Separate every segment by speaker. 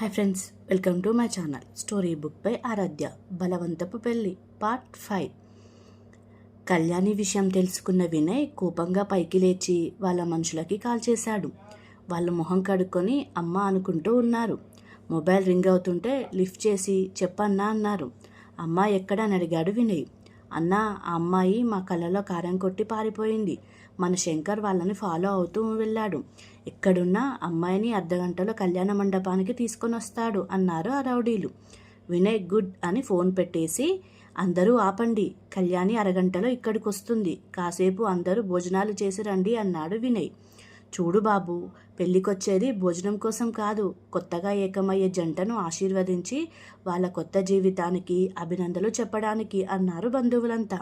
Speaker 1: Hi friends welcome to my channel. Story book by Aradhya బలవంతపు పెళ్ళి part five. Kalyani విషయం తెలుసుకున్న వినయ్ కోపంగా పైకి లేచి వాళ్ళ మనుషులకి కాల్ చేశాడు. వాళ్ళ మొహం కడుక్కొని అమ్మ అనుకుంటూ ఉన్నారు. మొబైల్ రింగ్ అవుతుంటే లిఫ్ట్ చేసి చెప్పన్నా అన్నారు. అమ్మ ఎక్కడ అని అడిగాడు వినయ్. అన్నా ఆ అమ్మాయి మా కళ్ళలో కారం కొట్టి పారిపోయింది. మన శంకర్ వాళ్ళని ఫాలో అవుతూ వెళ్ళాడు. ఎక్కడున్నా అమ్మాయిని అర్ధగంటలో కళ్యాణ మండపానికి తీసుకొని వస్తాడు అన్నారు ఆ రౌడీలు. వినయ్ గుడ్ అని ఫోన్ పెట్టేసి అందరూ ఆపండి కళ్యాణి అరగంటలో ఇక్కడికి వస్తుంది కాసేపు అందరూ భోజనాలు చేసి రండి అన్నాడు వినయ్. చూడు బాబు పెళ్ళికొచ్చేది భోజనం కోసం కాదు కొత్తగా ఏకమయ్యే జంటను ఆశీర్వదించి వాళ్ళ కొత్త జీవితానికి అభినందనలు చెప్పడానికి అన్నారు బంధువులంతా.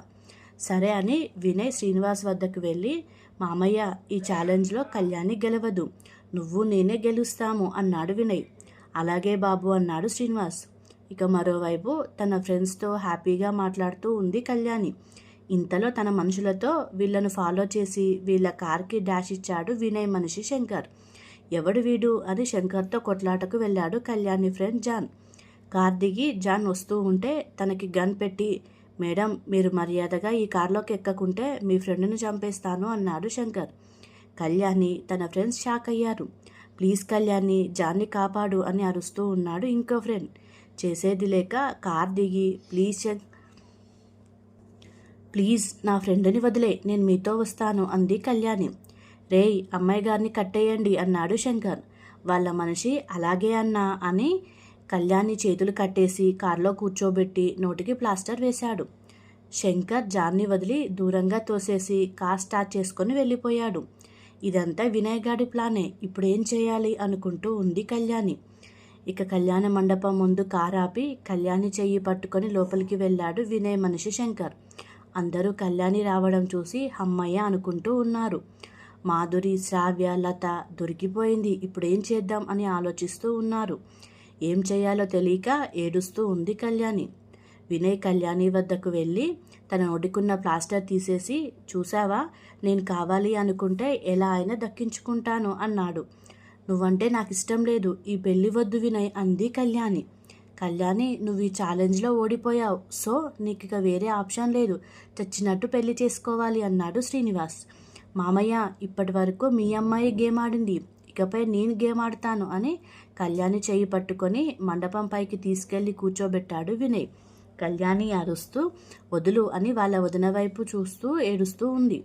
Speaker 1: సరే అని వినయ్ శ్రీనివాస్ వద్దకు వెళ్ళి మామయ్య ఈ ఛాలెంజ్లో కళ్యాణి గెలవదు. నువ్వు నేనే గెలుస్తాము అన్నాడు వినయ్. అలాగే బాబు అన్నాడు శ్రీనివాస్. ఇక మరోవైపు తన ఫ్రెండ్స్తో హ్యాపీగా మాట్లాడుతూ ఉంది కళ్యాణి. ఇంతలో తన మనుషులతో వీళ్ళను ఫాలో చేసి వీళ్ళ కార్కి డాష్ ఇచ్చాడు వినయ్ మనిషి శంకర్. ఎవడు వీడు? అని శంకర్తో కొట్లాటకు వెళ్ళాడు కళ్యాణి ఫ్రెండ్ జాన్. కార్ దిగి జాన్ వస్తూ ఉంటే తనకి గన్ పెట్టి మేడం మీరు మర్యాదగా ఈ కార్లోకి ఎక్కకుంటే మీ ఫ్రెండ్ని చంపేస్తాను అన్నాడు శంకర్. కళ్యాణి తన ఫ్రెండ్స్ షాక్ అయ్యారు. ప్లీజ్ కళ్యాణి జాన్ని కాపాడు అని అరుస్తూ ఉన్నాడు ఇంకో ఫ్రెండ్. చేసేది లేక కార్ దిగి ప్లీజ్ ప్లీజ్ నా ఫ్రెండ్ని వదిలే నేను మీతో వస్తాను అంది కళ్యాణి. రేయ్ అమ్మాయి గారిని కట్టేయండి అన్నాడు శంకర్. వాళ్ళ మనిషి అలాగే అన్నా అని కళ్యాణి చేతులు కట్టేసి కారులో కూర్చోబెట్టి నోటికి ప్లాస్టర్ వేశాడు. శంకర్ జాన్ని వదిలి దూరంగా తోసేసి కార్ స్టార్ట్ చేసుకొని వెళ్ళిపోయాడు. ఇదంతా వినయ్ గాడి ప్లానే ఇప్పుడేం చేయాలి అనుకుంటూ ఉంది కళ్యాణి. ఇక కళ్యాణ మండపం ముందు కార్ ఆపి కళ్యాణి చెయ్యి పట్టుకొని లోపలికి వెళ్ళాడు వినయ్ మనిషి శంకర్. అందరూ కళ్యాణి రావడం చూసి అమ్మయ్య అనుకుంటూ ఉన్నారు. మాధురి శ్రావ్య లత దొరికిపోయింది ఇప్పుడేం చేద్దాం అని ఆలోచిస్తూ ఉన్నారు. ఏం చేయాలో తెలియక ఏడుస్తూ ఉంది కళ్యాణి. వినయ్ కళ్యాణి వద్దకు వెళ్ళి తన ఒడికున్న ప్లాస్టర్ తీసేసి చూసావా నేను కావాలి అనుకుంటే ఎలా అయినా దక్కించుకుంటాను అన్నాడు. నువ్వంటే నాకు ఇష్టం లేదు ఈ పెళ్ళి వద్దు వినయ్ అంది కళ్యాణి. కళ్యాణి నువ్వు ఈ ఛాలెంజ్లో ఓడిపోయావు సో నీకు ఇక వేరే ఆప్షన్ లేదు చచ్చినట్టు పెళ్ళి చేసుకోవాలి అన్నాడు శ్రీనివాస్. మామయ్య ఇప్పటి వరకు మీ అమ్మాయి గేమ్ ఆడింది ఇకపై నేను గేమ్ ఆడతాను అని కళ్యాణి చేయి పట్టుకొని మండపం పైకి తీసుకెళ్ళి కూర్చోబెట్టాడు వినయ్. కళ్యాణి అరుస్తూ వదులు అని వాళ్ళ వదిన వైపు చూస్తూ ఏడుస్తూ ఉంది.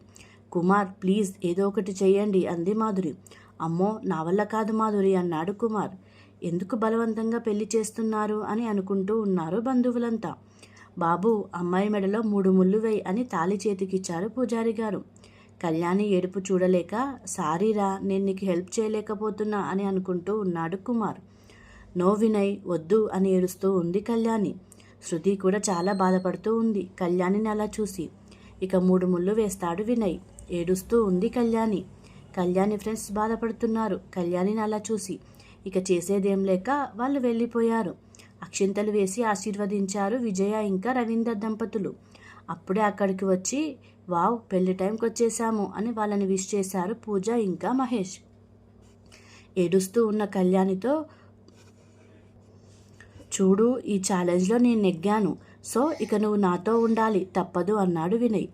Speaker 1: కుమార్ ప్లీజ్ ఏదో ఒకటి చేయండి అంది మాధురి. అమ్మో నా వల్ల కాదు మాధురి అన్నాడు కుమార్. ఎందుకు బలవంతంగా పెళ్ళి చేస్తున్నారు అని అనుకుంటూ ఉన్నారు బంధువులంతా. బాబు అమ్మాయి మెడలో మూడు ముళ్ళు వేయి అని తాలి చేతికిచ్చారు పూజారి గారు. కళ్యాణి ఏడుపు చూడలేక సారీరా నేను నీకు హెల్ప్ చేయలేకపోతున్నా అని అనుకుంటూ ఉన్నాడు కుమార్. నో వినయ్ వద్దు అని ఏడుస్తూ ఉంది కళ్యాణి. శృతి కూడా చాలా బాధపడుతూ ఉంది. కళ్యాణిని అలా చూసి ఇక మూడు ముళ్ళు వేస్తాడు వినయ్. ఏడుస్తూ ఉంది కళ్యాణి. కళ్యాణి ఫ్రెండ్స్ బాధపడుతున్నారు. కళ్యాణిని అలా చూసి ఇక చేసేదేం లేక వాళ్ళు వెళ్ళిపోయారు. అక్షింతలు వేసి ఆశీర్వదించారు విజయ ఇంకా రవీందర్ దంపతులు. అప్పుడే అక్కడికి వచ్చి వావ్ పెళ్ళి టైంకి వచ్చేసాము అని వాళ్ళని విష్ చేశారు పూజ ఇంకా మహేష్. ఏడుస్తూ ఉన్న కళ్యాణితో చూడు ఈ ఛాలెంజ్లో నేను నెగ్గాను సో ఇక నువ్వు నాతో ఉండాలి తప్పదు అన్నాడు వినయ్.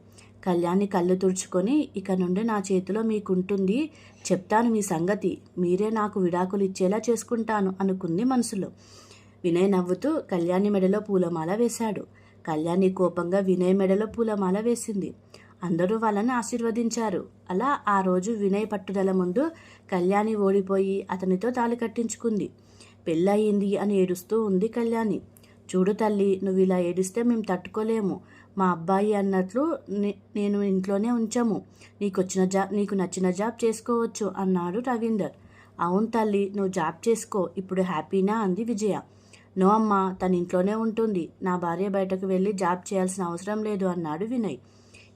Speaker 1: కళ్యాణి కళ్ళు తుడుచుకొని ఇక నుండి నా చేతిలో మీకుంటుంది చెప్తాను మీ సంగతి మీరే నాకు విడాకులు ఇచ్చేలా చేసుకుంటాను అనుకుంది మనసులో. వినయ్ నవ్వుతూ కళ్యాణి మెడలో పూలమాల వేశాడు. కళ్యాణి కోపంగా వినయ్ మెడలో పూలమాల వేసింది. అందరూ వాళ్ళని ఆశీర్వదించారు. అలా ఆ రోజు వినయ్ పట్టుదల ముందు కళ్యాణి ఓడిపోయి అతనితో తాళి కట్టించుకుంది. పెళ్ళయింది అని ఏడుస్తూ ఉంది కళ్యాణి. చూడు తల్లి నువ్వు ఇలా ఏడిస్తే మేము తట్టుకోలేము. మా అబ్బాయి అన్నట్లు నేను ఇంట్లోనే ఉంచాము. నీకు వచ్చిన జాబ్ నీకు నచ్చిన జాబ్ చేసుకోవచ్చు అన్నాడు రవీందర్. అవును తల్లి నువ్వు జాబ్ చేసుకో. ఇప్పుడు హ్యాపీనా? అంది విజయ. నో అమ్మా తన ఇంట్లోనే ఉంటుంది. నా భార్య బయటకు వెళ్ళి జాబ్ చేయాల్సిన అవసరం లేదు అన్నాడు వినయ్.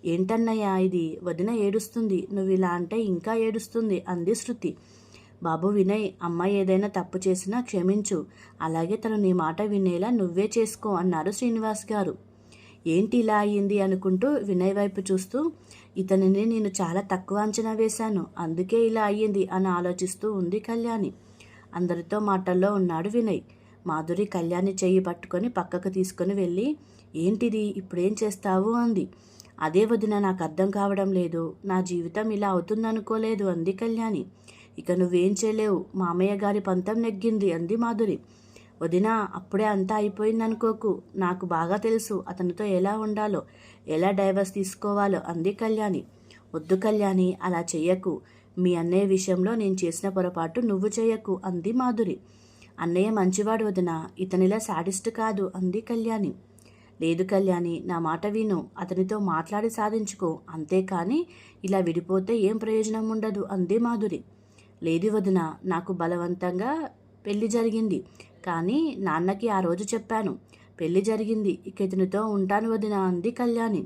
Speaker 1: ఏంటన్నయ్యా ఇది? వదిన ఏడుస్తుంది. నువ్వు ఇలా అంటే ఇంకా ఏడుస్తుంది అంది శృతి. బాబు వినయ్ అమ్మాయి ఏదైనా తప్పు చేసినా క్షమించు. అలాగే తను నీ మాట వినేలా నువ్వే చేసుకో అన్నారు శ్రీనివాస్ గారు. ఏంటి ఇలా అయ్యింది? అనుకుంటూ వినయ్ వైపు చూస్తూ ఇతనిని నేను చాలా తక్కువ అంచనా వేశాను. అందుకే ఇలా అయ్యింది అని ఆలోచిస్తూ ఉంది కళ్యాణి. అందరితో మాటల్లో ఉన్నాడు వినయ్. మాధురి కళ్యాణి చెయ్యి పట్టుకొని పక్కకు తీసుకొని వెళ్ళి ఏంటిది? ఇప్పుడేం చేస్తావు? అంది. అదే వదిన నాకు అర్థం కావడం లేదు. నా జీవితం ఇలా అవుతుందనుకోలేదు అంది కళ్యాణి. ఇక నువ్వేం చేయలేవు. మామయ్య గారి పంతం నెగ్గింది అంది మాధురి. వదిన అప్పుడే అంతా అయిపోయిందనుకోకు. నాకు బాగా తెలుసు అతనితో ఎలా ఉండాలో ఎలా డైవర్స్ తీసుకోవాలో అంది కళ్యాణి. వద్దు కళ్యాణి అలా చెయ్యకు. మీ అన్నయ్య విషయంలో నేను చేసిన పొరపాటు నువ్వు చేయకు అంది మాధురి. అన్నయ్య మంచివాడు వదిన ఇతనిలా సాడిస్ట్ కాదు అంది కళ్యాణి. లేదు కళ్యాణి నా మాట విను అతనితో మాట్లాడి సాధించుకో అంతేకాని ఇలా విడిపోతే ఏం ప్రయోజనం ఉండదు అంది మాధురి. లేదు వదిన నాకు బలవంతంగా పెళ్ళి జరిగింది కానీ నాన్నకి ఆ రోజు చెప్పాను పెళ్ళి జరిగింది ఇక ఇతనితో ఉంటాను వదిన అంది కళ్యాణి.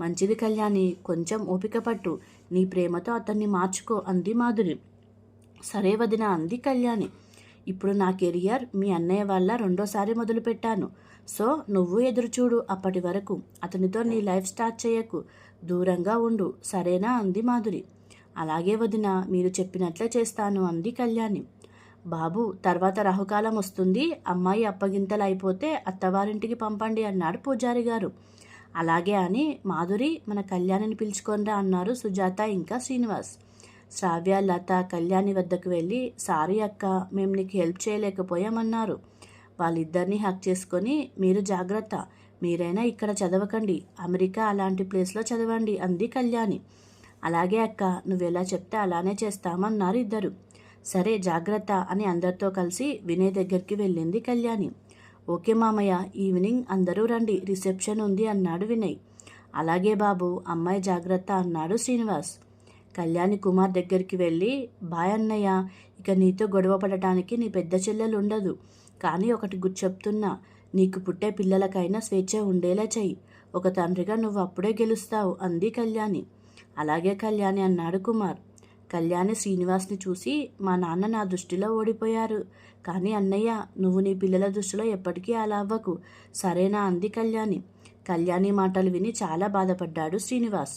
Speaker 1: మంచిది కళ్యాణి కొంచెం ఓపిక పట్టు నీ ప్రేమతో అతన్ని మార్చుకో అంది మాధురి. సరే వదిన అంది కళ్యాణి. ఇప్పుడు నా కెరియర్ మీ అన్నయ్య వల్ల రెండోసారి మొదలుపెట్టాను. సో నువ్వు ఎదురుచూడు అప్పటి వరకు. అతనితో నీ లైఫ్ స్టార్ట్ చేయకు. దూరంగా ఉండు. సరేనా? అంది మాధురి. అలాగే వదిన మీరు చెప్పినట్లే చేస్తాను అంది కళ్యాణి. బాబు తర్వాత రాహుకాలం వస్తుంది. అమ్మాయి అప్పగింతలు అయిపోతే అత్తవారింటికి పంపండి అన్నాడు పూజారి గారు. అలాగే అని మాధురి మన కళ్యాణిని పిలుచుకొనిరా అన్నారు సుజాత ఇంకా శ్రీనివాస్. శ్రావ్య లత కళ్యాణి వద్దకు వెళ్ళి సారీ అక్క మేము నీకు హెల్ప్ చేయలేకపోయామన్నారు. వాళ్ళిద్దరిని హక్ చేసుకొని మీరు జాగ్రత్త. మీరైనా ఇక్కడ చదవకండి. అమెరికా అలాంటి ప్లేస్లో చదవండి అంది కళ్యాణి. అలాగే అక్క నువ్వెలా చెప్తే అలానే చేస్తామన్నారు ఇద్దరు. సరే జాగ్రత్త అని అందరితో కలిసి వినయ్ దగ్గరికి వెళ్ళింది కళ్యాణి. ఓకే మామయ్య ఈవినింగ్ అందరూ రండి రిసెప్షన్ ఉంది అన్నాడు వినయ్. అలాగే బాబు అమ్మాయి జాగ్రత్త అన్నాడు శ్రీనివాస్. కళ్యాణి కుమార్ దగ్గరికి వెళ్ళి బాయన్నయ్య ఇక నీతో గొడవ పడటానికి నీ పెద్ద చెల్లెలు ఉండదు కానీ ఒకటి గుర్తు చెప్తున్నా నీకు పుట్టే పిల్లలకైనా స్వేచ్ఛ ఉండేలా చెయ్యి. ఒక తండ్రిగా నువ్వు అప్పుడే గెలుస్తావు అంది కళ్యాణి. అలాగే కళ్యాణి అన్నాడు కుమార్. కళ్యాణి శ్రీనివాస్ని చూసి మా నాన్న నా దృష్టిలో ఓడిపోయారు. కానీ అన్నయ్య నువ్వు నీ పిల్లల దృష్టిలో ఎప్పటికీ అలా అవ్వకు. సరేనా అంది కళ్యాణి. కళ్యాణి మాటలు విని చాలా బాధపడ్డాడు శ్రీనివాస్.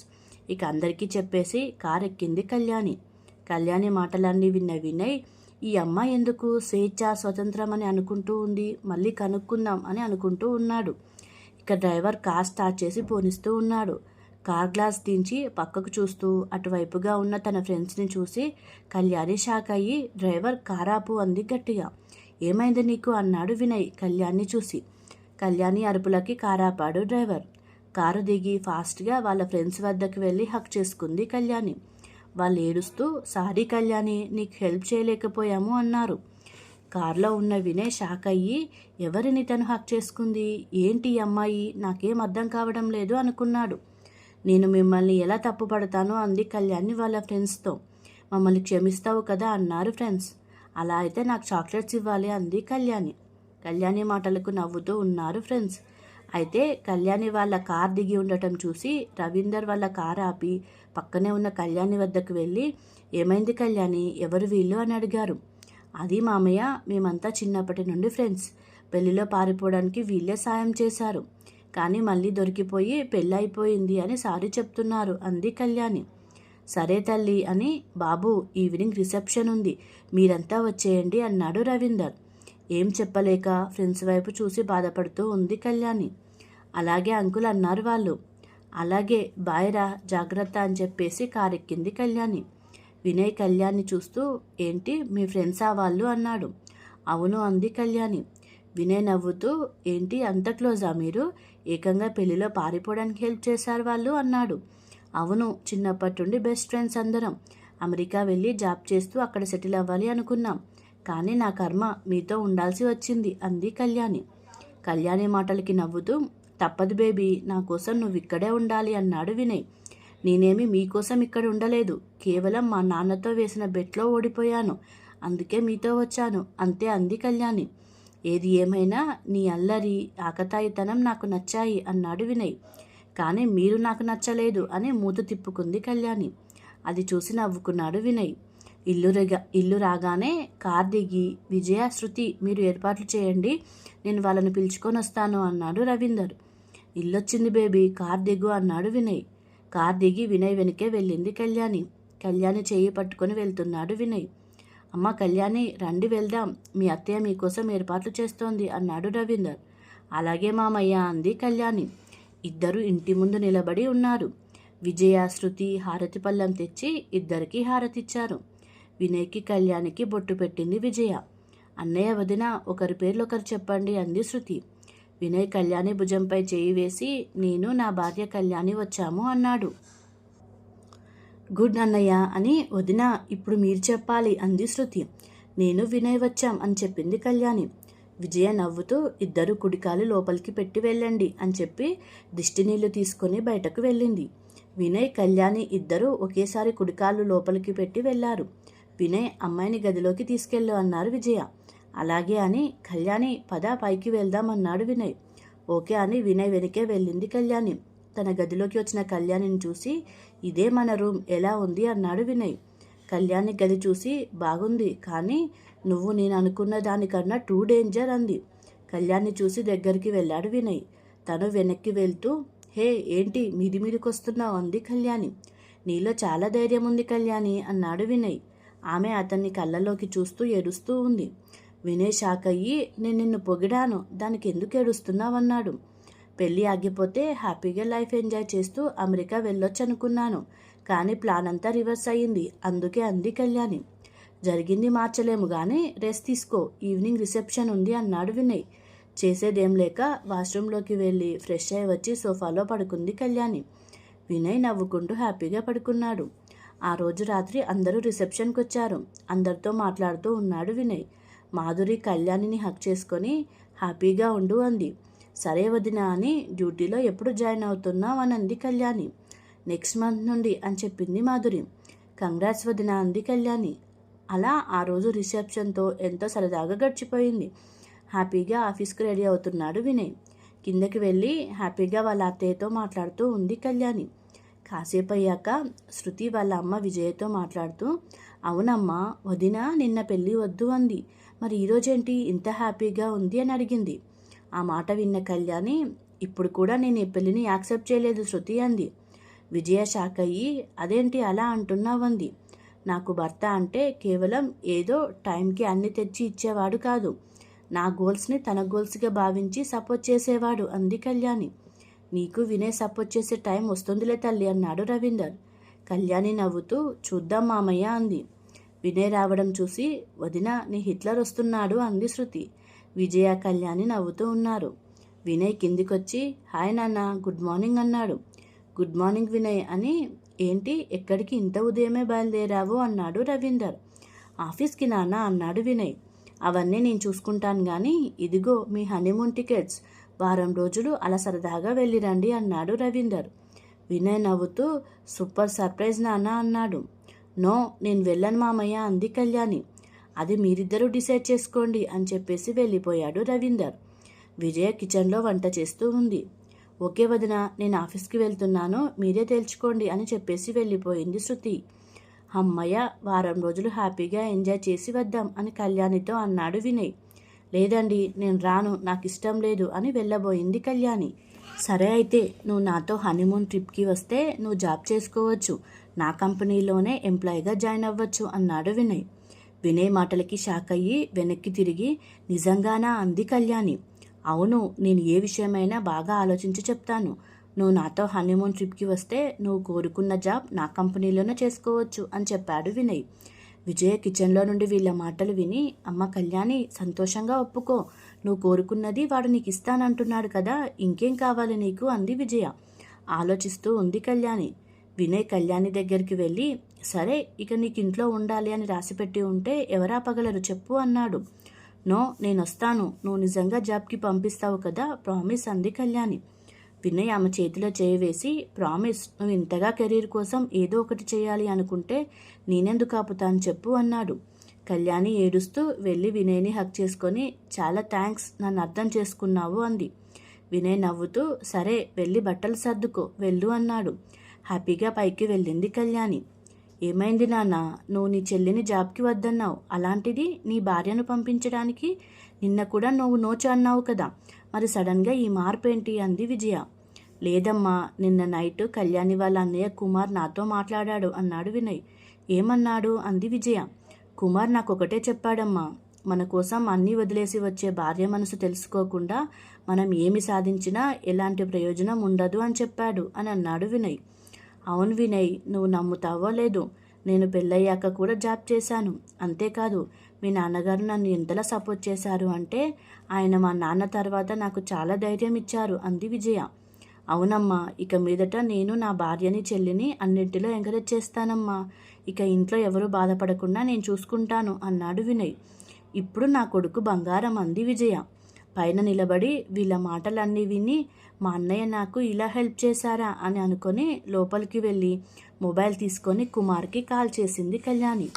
Speaker 1: ఇక అందరికీ చెప్పేసి కారెక్కింది కళ్యాణి. కళ్యాణి మాటలన్నీ విన్న వినయ్ ఈ అమ్మ ఎందుకు స్వేచ్ఛ స్వతంత్రం అని అనుకుంటూ ఉంది? మళ్ళీ కనుక్కుందాం అని అనుకుంటూ ఉన్నాడు. ఇక డ్రైవర్ కార్ స్టార్ట్ చేసి పోనిస్తూ ఉన్నాడు. కార్ గ్లాస్ దించి పక్కకు చూస్తూ అటువైపుగా ఉన్న తన ఫ్రెండ్స్ని చూసి కళ్యాణి షాక్ అయ్యి డ్రైవర్ కారాపు అంది గట్టిగా. ఏమైంది నీకు? అన్నాడు వినయ్ కళ్యాణ్ని చూసి. కళ్యాణి అరుపులకి కారాపాడు డ్రైవర్. కారు దిగి ఫాస్ట్గా వాళ్ళ ఫ్రెండ్స్ వద్దకు వెళ్ళి హక్ చేసుకుంది కళ్యాణి. వాళ్ళు ఏడుస్తూ సారీ కళ్యాణి నీకు హెల్ప్ చేయలేకపోయాము అన్నారు. కారులో ఉన్న వినయ్ షాక్ అయ్యి ఎవరిని తను హక్ చేసుకుంది? ఏంటి అమ్మాయి? నాకేం అర్థం కావడం లేదు అనుకున్నాడు. నేను మిమ్మల్ని ఎలా తప్పుపడతానో అంది కళ్యాణి వాళ్ళ ఫ్రెండ్స్తో. మమ్మల్ని క్షమిస్తావు కదా అన్నారు ఫ్రెండ్స్. అలా అయితే నాకు చాక్లెట్స్ ఇవ్వాలి అంది కళ్యాణి. కళ్యాణి మాటలకు నవ్వుతూ ఉన్నారు ఫ్రెండ్స్. అయితే కళ్యాణి వాళ్ళ కార్ దిగి ఉండటం చూసి రవీందర్ వాళ్ళ కార్ ఆపి పక్కనే ఉన్న కళ్యాణి వద్దకు వెళ్ళి ఏమైంది కళ్యాణి? ఎవరు వీళ్ళు? అని అడిగారు. అది మామయ్య మేమంతా చిన్నప్పటి నుండి ఫ్రెండ్స్. పెళ్ళిలో పారిపోవడానికి వీళ్ళే సాయం చేశారు. కానీ మళ్ళీ దొరికిపోయి పెళ్ళైపోయింది అని సారీ చెప్తున్నారు అంది కళ్యాణి. సరే తల్లి అని బాబు ఈవినింగ్ రిసెప్షన్ ఉంది. మీరంతా వచ్చేయండి అన్నాడు రవీందర్. ఏం చెప్పలేక ఫ్రెండ్స్ వైపు చూసి బాధపడుతూ ఉంది కళ్యాణి. అలాగే అంకుల్ అన్నారు వాళ్ళు. అలాగే బాయరా జాగ్రత్త అని చెప్పేసి కారెక్కింది కళ్యాణి. వినయ్ కళ్యాణ్ని చూస్తూ ఏంటి మీ ఫ్రెండ్సా వాళ్ళు? అన్నాడు. అవును అంది కళ్యాణి. వినయ్ నవ్వుతూ ఏంటి అంత క్లోజా మీరు? ఏకంగా పెళ్ళిలో పారిపోవడానికి హెల్ప్ చేశారు వాళ్ళు అన్నాడు. అవును చిన్నప్పటి నుండి బెస్ట్ ఫ్రెండ్స్ అందరం. అమెరికా వెళ్ళి జాబ్ చేస్తూ అక్కడ సెటిల్ అవ్వాలి అనుకున్నాం. కానీ నా కర్మ మీతో ఉండాల్సి వచ్చింది అంది కళ్యాణి. కళ్యాణి మాటలకి నవ్వుతూ తప్పదు బేబీ నా కోసం నువ్వు ఇక్కడే ఉండాలి అన్నాడు వినయ్. నేనేమి మీకోసం ఇక్కడ ఉండలేదు. కేవలం మా నాన్నతో వేసిన బెట్లో ఓడిపోయాను. అందుకే మీతో వచ్చాను. అంతే అంది కళ్యాణి. ఏది ఏమైనా నీ అల్లరి ఆకతాయితనం నాకు నచ్చాయి అన్నాడు వినయ్. కానీ మీరు నాకు నచ్చలేదు అని మూత తిప్పుకుంది కళ్యాణి. అది చూసి నవ్వుకున్నాడు వినయ్. ఇల్లు రిగా ఇల్లు రాగానే కార్ దిగి విజయ శృతి మీరు ఏర్పాట్లు చేయండి నేను వాళ్ళని పిలుచుకొని వస్తాను అన్నాడు రవీందర్. ఇల్లొచ్చింది బేబీ. కార్ దిగు అన్నాడు వినయ్. కార్ దిగి వినయ్ వెనకే వెళ్ళింది కళ్యాణి. కళ్యాణి చేయి పట్టుకొని వెళ్తున్నాడు వినయ్. అమ్మ కళ్యాణి రండి వెళ్దాం. మీ అత్తయ్య మీకోసం ఏర్పాట్లు చేస్తోంది అన్నాడు రవీందర్. అలాగే మామయ్య అంది కళ్యాణి. ఇద్దరు ఇంటి ముందు నిలబడి ఉన్నారు. విజయ శృతి హారతి పళ్ళం తెచ్చి ఇద్దరికీ హారతిచ్చారు. వినయ్కి కళ్యాణికి బొట్టు పెట్టింది విజయ. అన్నయ్య వదిన ఒకరి పేర్లు ఒకరు చెప్పండి అంది శృతి. వినయ్ కళ్యాణి భుజంపై చేయి వేసి నేను నా భార్య కళ్యాణి వచ్చాము అన్నాడు. గుడ్ అన్నయ్య అని వదిన ఇప్పుడు మీరు చెప్పాలి అంది శృతి. నేను వినయ్ వచ్చాం అని చెప్పింది కళ్యాణి. విజయ నవ్వుతూ ఇద్దరు కుడికాలు లోపలికి పెట్టి వెళ్ళండి అని చెప్పి దిష్టి నీళ్ళు తీసుకొని బయటకు వెళ్ళింది. వినయ్ కళ్యాణి ఇద్దరూ ఒకేసారి కుడికాలు లోపలికి పెట్టి వెళ్ళారు. వినయ్ అమ్మాయిని గదిలోకి తీసుకెళ్ళు అన్నారు విజయ. అలాగే అని కళ్యాణి పద పైకి వెళ్దాం అన్నాడు వినయ్. ఓకే అని వినయ్ వెనకే వెళ్ళింది కళ్యాణి. తన గదిలోకి వచ్చిన కళ్యాణిని చూసి ఇదే మన రూమ్ ఎలా ఉంది? అన్నాడు వినయ్. కళ్యాణి గది చూసి బాగుంది కానీ నువ్వు నేను అనుకున్న దానికన్నా టూ డేంజర్ అంది. కళ్యాణ్ని చూసి దగ్గరికి వెళ్ళాడు వినయ్. తను వెనక్కి వెళ్తూ హే ఏంటి మీది మీదికి వస్తున్నావు? అంది కళ్యాణి. నీలో చాలా ధైర్యం ఉంది కళ్యాణి అన్నాడు వినయ్. ఆమె అతన్ని కళ్ళలోకి చూస్తూ ఏడుస్తూ ఉంది. వినయ్ షాక్ అయ్యి నేను నిన్ను పొగిడాను. దానికి ఎందుకు ఏడుస్తున్నావన్నాడు? పెళ్ళి ఆగిపోతే హ్యాపీగా లైఫ్ ఎంజాయ్ చేస్తూ అమెరికా వెళ్ళొచ్చు అనుకున్నాను కానీ ప్లాన్ అంతా రివర్స్ అయ్యింది. అందుకే అంది కళ్యాణి. జరిగింది మార్చలేము కానీ రెస్ట్ తీసుకో. ఈవినింగ్ రిసెప్షన్ ఉంది అన్నాడు వినయ్. చేసేదేం లేక వాష్రూమ్లోకి వెళ్ళి ఫ్రెష్ అయి వచ్చి సోఫాలో పడుకుంది కళ్యాణి. వినయ్ నవ్వుకుంటూ హ్యాపీగా పడుకున్నాడు. ఆ రోజు రాత్రి అందరూ రిసెప్షన్కి వచ్చారు అందరితో మాట్లాడుతూ ఉన్నాడు వినయ్. మాధురి కళ్యాణిని హక్ చేసుకొని హ్యాపీగా ఉండు అంది. సరే వదిన అని డ్యూటీలో ఎప్పుడు జాయిన్ అవుతున్నావు అని అంది కళ్యాణి. నెక్స్ట్ మంత్ నుండి అని చెప్పింది మాధురి. కంగ్రాట్స్ వదిన అంది కళ్యాణి. అలా ఆ రోజు రిసెప్షన్తో ఎంతో సరదాగా గడిచిపోయింది. హ్యాపీగా ఆఫీస్కి రెడీ అవుతున్నాడు వినయ్. కిందకి వెళ్ళి హ్యాపీగా వాళ్ళ అత్తయ్యతో మాట్లాడుతూ ఉంది కళ్యాణి. కాసేపు అయ్యాక శృతి వాళ్ళ అమ్మ విజయతో మాట్లాడుతూ అవునమ్మా వదిన నిన్న పెళ్ళి వద్దు అంది. మరి ఈరోజేంటి ఇంత హ్యాపీగా ఉంది అని అడిగింది. ఆ మాట విన్న కళ్యాణి ఇప్పుడు కూడా నేను ఈ పెళ్ళిని యాక్సెప్ట్ చేయలేదు శృతి అంది. విజయ షాక్ అయ్యి అదేంటి అలా అంటున్నావంది నాకు భర్త అంటే కేవలం ఏదో టైంకి అన్ని తెచ్చి ఇచ్చేవాడు కాదు. నా గోల్స్ని తన గోల్స్గా భావించి సపోర్ట్ చేసేవాడు అంది కళ్యాణి. నీకు వినయ్ సపోర్ట్ చేసే టైం వస్తుందిలే తల్లి అన్నాడు రవీందర్. కళ్యాణి నవ్వుతూ చూద్దాం మామయ్య అంది. వినయ్ రావడం చూసి వదిన నీ హిట్లర్ వస్తున్నాడు అంది శృతి. విజయ కళ్యాణి నవ్వుతూ ఉన్నారు. వినయ్ కిందికొచ్చి హాయ్ నాన్న గుడ్ మార్నింగ్ అన్నాడు. గుడ్ మార్నింగ్ వినయ్ అని ఏంటి ఎక్కడికి ఇంత ఉదయమే బయలుదేరావు అన్నాడు రవీందర్. ఆఫీస్కి నాన్న అన్నాడు వినయ్. అవన్నీ నేను చూసుకుంటాను కానీ ఇదిగో మీ హనీమూన్ టికెట్స్. వారం రోజులు అలా సరదాగా వెళ్ళిరండి అన్నాడు రవీందర్. వినయ్ నవ్వుతూ సూపర్ సర్ప్రైజ్ నాన్న అన్నాడు. నో నేను వెళ్ళను మామయ్య అంది కళ్యాణి. అది మీరిద్దరూ డిసైడ్ చేసుకోండి అని చెప్పేసి వెళ్ళిపోయాడు రవీందర్. విజయ కిచెన్లో వంట చేస్తూ ఉంది. ఓకే వదిన నేను ఆఫీస్కి వెళ్తున్నాను మీరే తేల్చుకోండి అని చెప్పేసి వెళ్ళిపోయింది శృతి. అమ్మయ్య వారం రోజులు హ్యాపీగా ఎంజాయ్ చేసి వద్దాం అని కళ్యాణితో అన్నాడు వినయ్. లేదండి నేను రాను నాకు ఇష్టం లేదు అని వెళ్ళబోయింది కళ్యాణి. సరే అయితే నువ్వు నాతో హనీమూన్ ట్రిప్కి వస్తే నువ్వు జాబ్ చేసుకోవచ్చు. నా కంపెనీలోనే ఎంప్లాయీగా జాయిన్ అవ్వచ్చు అన్నాడు వినయ్. వినయ్ మాటలకి షాక్ అయ్యి వెనక్కి తిరిగి నిజంగానా? అంది కళ్యాణి. అవును నేను ఏ విషయమైనా బాగా ఆలోచించి చెప్తాను. నువ్వు నాతో హనీమూన్ ట్రిప్కి వస్తే నువ్వు కోరుకున్న జాబ్ నా కంపెనీలోనే చేసుకోవచ్చు అని చెప్పాడు వినయ్. విజయ కిచెన్లో నుండి వీళ్ళ మాటలు విని అమ్మ కళ్యాణి సంతోషంగా ఒప్పుకో. నువ్వు కోరుకున్నది వాడు నీకు ఇస్తానంటున్నాడు కదా ఇంకేం కావాలి నీకు? అంది విజయ. ఆలోచిస్తూ ఉంది కళ్యాణి. వినయ్ కళ్యాణి దగ్గరికి వెళ్ళి సరే ఇక నీకు ఇంట్లో ఉండాలి అని రాసిపెట్టి ఉంటే ఎవరా పగలరు చెప్పు అన్నాడు. నో నేనొస్తాను. నువ్వు నిజంగా జాబ్కి పంపిస్తావు కదా ప్రామిస్ అంది కళ్యాణి. వినయ్ ఆమె చేతిలో చేయి వేసి ప్రామిస్ నువ్వు ఇంతగా కెరీర్ కోసం ఏదో ఒకటి చేయాలి అనుకుంటే నేనెందుకు ఆపుతాను చెప్పు అన్నాడు. కళ్యాణి ఏడుస్తూ వెళ్ళి వినయ్ని హక్ చేసుకొని చాలా థ్యాంక్స్ నన్ను అర్థం చేసుకున్నావు అంది. వినయ్ నవ్వుతూ సరే వెళ్ళి బట్టలు సర్దుకో వెళ్ళు అన్నాడు. హ్యాపీగా పైకి వెళ్ళింది కళ్యాణి. ఏమైంది నాన్న నువ్వు నీ చెల్లిని జాబ్కి వద్దన్నావు. అలాంటిది నీ భార్యను పంపించడానికి నిన్న కూడా నువ్వు నోచు అన్నావు కదా. మరి సడన్గా ఈ మార్పు ఏంటి అంది విజయ. లేదమ్మా నిన్న నైట్ కళ్యాణి వాళ్ళ అన్నయ్య కుమార్ నాతో మాట్లాడాడు అన్నాడు వినయ్. ఏమన్నాడు? అంది విజయ. కుమార్ నాకు ఒకటే చెప్పాడమ్మా. మన కోసం అన్నీ వదిలేసి వచ్చే భార్య మనసు తెలుసుకోకుండా మనం ఏమి సాధించినా ఎలాంటి ప్రయోజనం ఉండదు అని చెప్పాడు అని అన్నాడు వినయ్. అవును వినయ్ నువ్వు నమ్ముతావో లేదు నేను పెళ్ళయ్యాక కూడా జాబ్ చేశాను. అంతేకాదు మీ నాన్నగారు నన్ను ఎంతలా సపోర్ట్ చేశారు అంటే ఆయన మా నాన్న తర్వాత నాకు చాలా ధైర్యం ఇచ్చారు అంది విజయ. అవునమ్మా ఇక మీదట నేను నా భార్యని చెల్లిని అన్నింటిలో ఎంకరేజ్ చేస్తానమ్మా. ఇక ఇంట్లో ఎవరు బాధపడకుండా నేను చూసుకుంటాను అన్నాడు వినయ్. ఇప్పుడు నా కొడుకు బంగారం అంది విజయ. పైన నిలబడి వీళ్ళ మాటలన్నీ విని మా అన్నయ్య నాకు ఇలా హెల్ప్ చేశారా? అని అనుకొని లోపలికి వెళ్ళి మొబైల్ తీసుకొని కుమార్కి కాల్ చేసింది కళ్యాణి.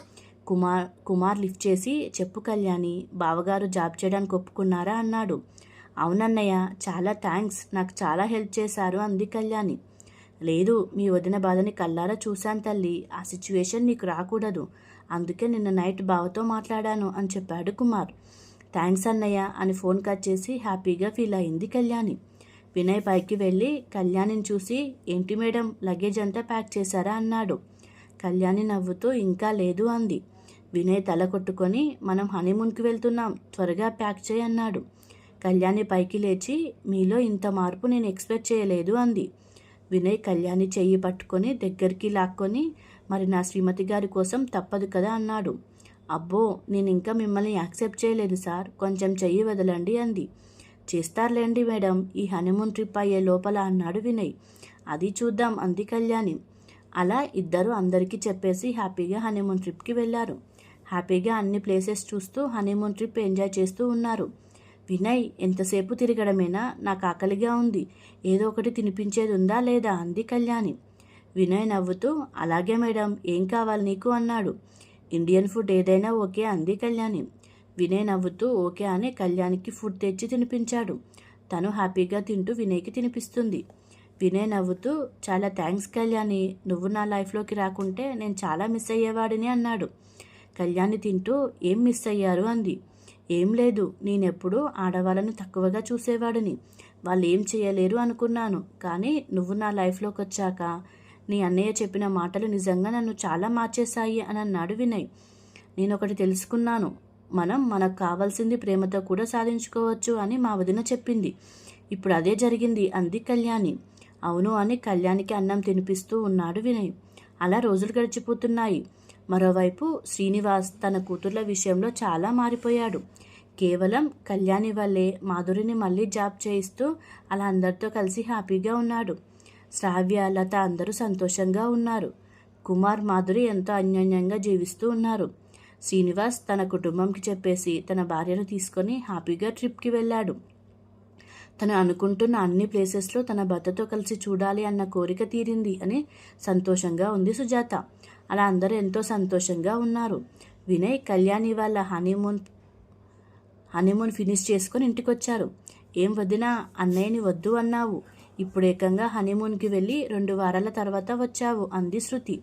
Speaker 1: కుమార్ కుమార్ లిఫ్ట్ చేసి చెప్పు కళ్యాణి బావగారు జాబ్ చేయడానికి ఒప్పుకున్నారా? అన్నాడు. అవునన్నయ్య చాలా థ్యాంక్స్ నాకు చాలా హెల్ప్ చేశారు అంది కళ్యాణి లేదు మీ వదిన బాధని కల్లారా చూశాను తల్లి. ఆ సిచ్యువేషన్ నీకు రాకూడదు. అందుకే నిన్న నైట్ బావతో మాట్లాడాను అని చెప్పాడు కుమార్. థ్యాంక్స్ అన్నయ్య అని ఫోన్ కట్ చేసి హ్యాపీగా ఫీల్ అయింది కళ్యాణి. వినయ్ పైకి వెళ్ళి కళ్యాణిని చూసి ఏంటి మేడం లగేజ్ అంతా ప్యాక్ చేశారా? అన్నాడు. కళ్యాణి నవ్వుతూ ఇంకా లేదు అంది. వినయ్ తల కొట్టుకొని మనం హనీమూన్కి వెళ్తున్నాం. త్వరగా ప్యాక్ చేయి అన్నాడు. కళ్యాణి పైకి లేచి మీలో ఇంత మార్పు నేను ఎక్స్పెక్ట్ చేయలేదు అంది. వినయ్ కళ్యాణి చెయ్యి పట్టుకొని దగ్గరికి లాక్కొని మరి నా శ్రీమతి గారి కోసం తప్పదు కదా అన్నాడు. అబ్బో నేను ఇంకా మిమ్మల్ని యాక్సెప్ట్ చేయలేదు సార్. కొంచెం చెయ్యి వదలండి అంది. చేస్తారులేండి మేడం ఈ హనీమూన్ ట్రిప్ అయ్యే లోపల అన్నాడు వినయ్. అది చూద్దాం అంది కళ్యాణి. అలా ఇద్దరు అందరికీ చెప్పేసి హ్యాపీగా హనీమూన్ ట్రిప్కి వెళ్ళారు. హ్యాపీగా అన్ని ప్లేసెస్ చూస్తూ హనీమూన్ ట్రిప్ ఎంజాయ్ చేస్తూ ఉన్నారు. వినయ్ ఎంతసేపు తిరగడమేనా? నాకు ఆకలిగా ఉంది. ఏదో ఒకటి తినిపించేది ఉందా లేదా? అంది కళ్యాణి. వినయ్ నవ్వుతూ అలాగే మేడం ఏం కావాలి నీకు? అన్నాడు. ఇండియన్ ఫుడ్ ఏదైనా ఓకే అంది కళ్యాణి. వినయ్ నవ్వుతూ ఓకే అని కళ్యాణికి ఫుడ్ తెచ్చి తినిపించాడు. తను హ్యాపీగా తింటూ వినయ్కి తినిపిస్తుంది. వినయ్ నవ్వుతూ చాలా థ్యాంక్స్ కళ్యాణి. నువ్వు నా లైఫ్లోకి రాకుంటే నేను చాలా మిస్ అయ్యేవాడిని అన్నాడు. కళ్యాణి తింటూ ఏం మిస్ అయ్యారు? అంది. ఏం లేదు నేనెప్పుడూ ఆడవాళ్ళని తక్కువగా చూసేవాడిని. వాళ్ళు ఏం చేయలేరు అనుకున్నాను. కానీ నువ్వు నా లైఫ్లోకి వచ్చాక నీ అన్నయ్య చెప్పిన మాటలు నిజంగా నన్ను చాలా మార్చేశాయి అని అన్నాడు వినయ్. నేను ఒకటి తెలుసుకున్నాను. మనం మనకు కావాల్సింది ప్రేమతో కూడా సాధించుకోవచ్చు అని మా వదిన చెప్పింది. ఇప్పుడు అదే జరిగింది అంది కళ్యాణి. అవును అని కళ్యాణికి అన్నం తినిపిస్తూ ఉన్నాడు వినయ్. అలా రోజులు గడిచిపోతున్నాయి. మరోవైపు శ్రీనివాస్ తన కూతుర్ల విషయంలో చాలా మారిపోయాడు. కేవలం కళ్యాణి వల్లే మాధురిని మళ్ళీ జాబ్ చేయిస్తూ అలా అందరితో కలిసి హ్యాపీగా ఉన్నాడు. శ్రావ్య లత అందరూ సంతోషంగా ఉన్నారు. కుమార్ మాధురి ఎంతో అన్యోన్యంగా జీవిస్తూ ఉన్నారు. శ్రీనివాస్ తన కుటుంబంకి చెప్పేసి తన భార్యను తీసుకొని హ్యాపీగా ట్రిప్కి వెళ్ళాడు. తను అనుకుంటున్న అన్ని ప్లేసెస్లో తన భర్తతో కలిసి చూడాలి అన్న కోరిక తీరింది అని సంతోషంగా ఉంది సుజాత. అలా అందరూ ఎంతో సంతోషంగా ఉన్నారు. వినయ్ కళ్యాణి వాళ్ళ హనీమూన్ హనీమూన్ ఫినిష్ చేసుకొని ఇంటికొచ్చారు. ఏం వదినా అన్నయ్యని వద్దు అన్నావు. ఇప్పుడు ఏకంగా హనీమూన్కి వెళ్ళి రెండు వారాల తర్వాత వచ్చావు అంది శృతి.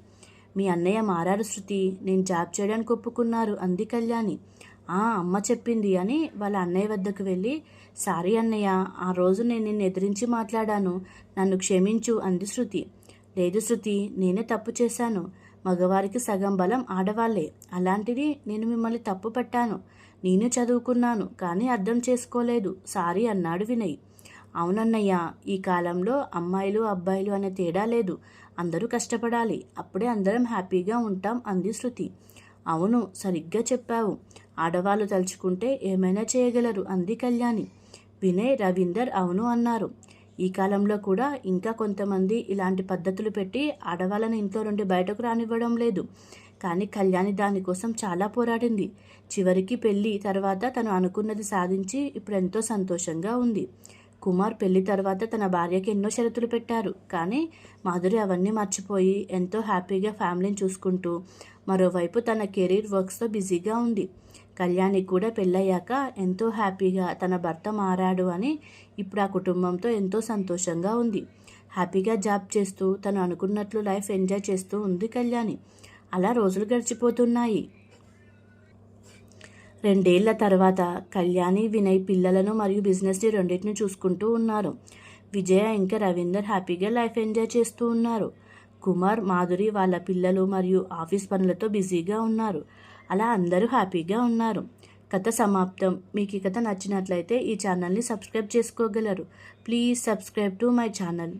Speaker 1: మీ అన్నయ్య మారారు శృతి. నేను జాబ్ చేయడానికి ఒప్పుకున్నారు అంది కళ్యాణి. ఆ అమ్మ చెప్పింది అని వాళ్ళ అన్నయ్య వద్దకు వెళ్ళి సారీ అన్నయ్య ఆ రోజు నేను నిన్ను ఎదిరించి మాట్లాడాను. నన్ను క్షమించు అంది శృతి. లేదు శృతి నేనే తప్పు చేశాను. మగవారికి సగం బలం ఆడవాళ్ళే అలాంటిది నేను మిమ్మల్ని తప్పు పట్టాను. నేను చదువుకున్నాను కానీ అర్థం చేసుకోలేదు. సారీ అన్నాడు వినయ్. అవునన్నయ్య ఈ కాలంలో అమ్మాయిలు అబ్బాయిలు అనే తేడా లేదు. అందరూ కష్టపడాలి. అప్పుడే అందరం హ్యాపీగా ఉంటాం అంది శృతి. అవును సరిగ్గా చెప్పావు. ఆడవాళ్ళు తలుచుకుంటే ఏమైనా చేయగలరు అంది కళ్యాణి. వినయ్ రవీందర్ అవును అన్నారు. ఈ కాలంలో కూడా ఇంకా కొంతమంది ఇలాంటి పద్ధతులు పెట్టి ఆడవాళ్ళని ఇంట్లో నుండి బయటకు రానివ్వడం లేదు. కానీ కళ్యాణి దానికోసం చాలా పోరాడింది. చివరికి పెళ్ళి తర్వాత తను అనుకున్నది సాధించి ఇప్పుడు ఎంతో సంతోషంగా ఉంది. కుమార్ పెళ్ళి తర్వాత తన భార్యకి ఎన్నో షరతులు పెట్టారు. కానీ మాధురి అవన్నీ మర్చిపోయి ఎంతో హ్యాపీగా ఫ్యామిలీని చూసుకుంటూ మరోవైపు తన కెరీర్ వర్క్స్తో బిజీగా ఉంది. కళ్యాణి కూడా పెళ్ళయ్యాక ఎంతో హ్యాపీగా తన భర్త మారాడు అని ఇప్పుడు ఆ కుటుంబంతో ఎంతో సంతోషంగా ఉంది. హ్యాపీగా జాబ్ చేస్తూ తను అనుకున్నట్లు లైఫ్ ఎంజాయ్ చేస్తూ ఉంది కళ్యాణి. అలా రోజులు గడిచిపోతున్నాయి. రెండేళ్ళ తర్వాత కళ్యాణి వినయ్ పిల్లలను మరియు బిజినెస్ని రెండింటిని చూసుకుంటూ ఉన్నారు. విజయ ఇంకా రవీందర్ హ్యాపీగా లైఫ్ ఎంజాయ్ చేస్తూ ఉన్నారు. కుమార్ మాధురి వాళ్ళ పిల్లలు మరియు ఆఫీస్ పనులతో బిజీగా ఉన్నారు. అలా అందరూ హ్యాపీగా ఉన్నారు. కథ సమాప్తం. మీకు ఈ కథ నచ్చినట్లయితే ఈ ఛానల్ని సబ్స్క్రైబ్ చేసుకోగలరు. Please subscribe to my channel.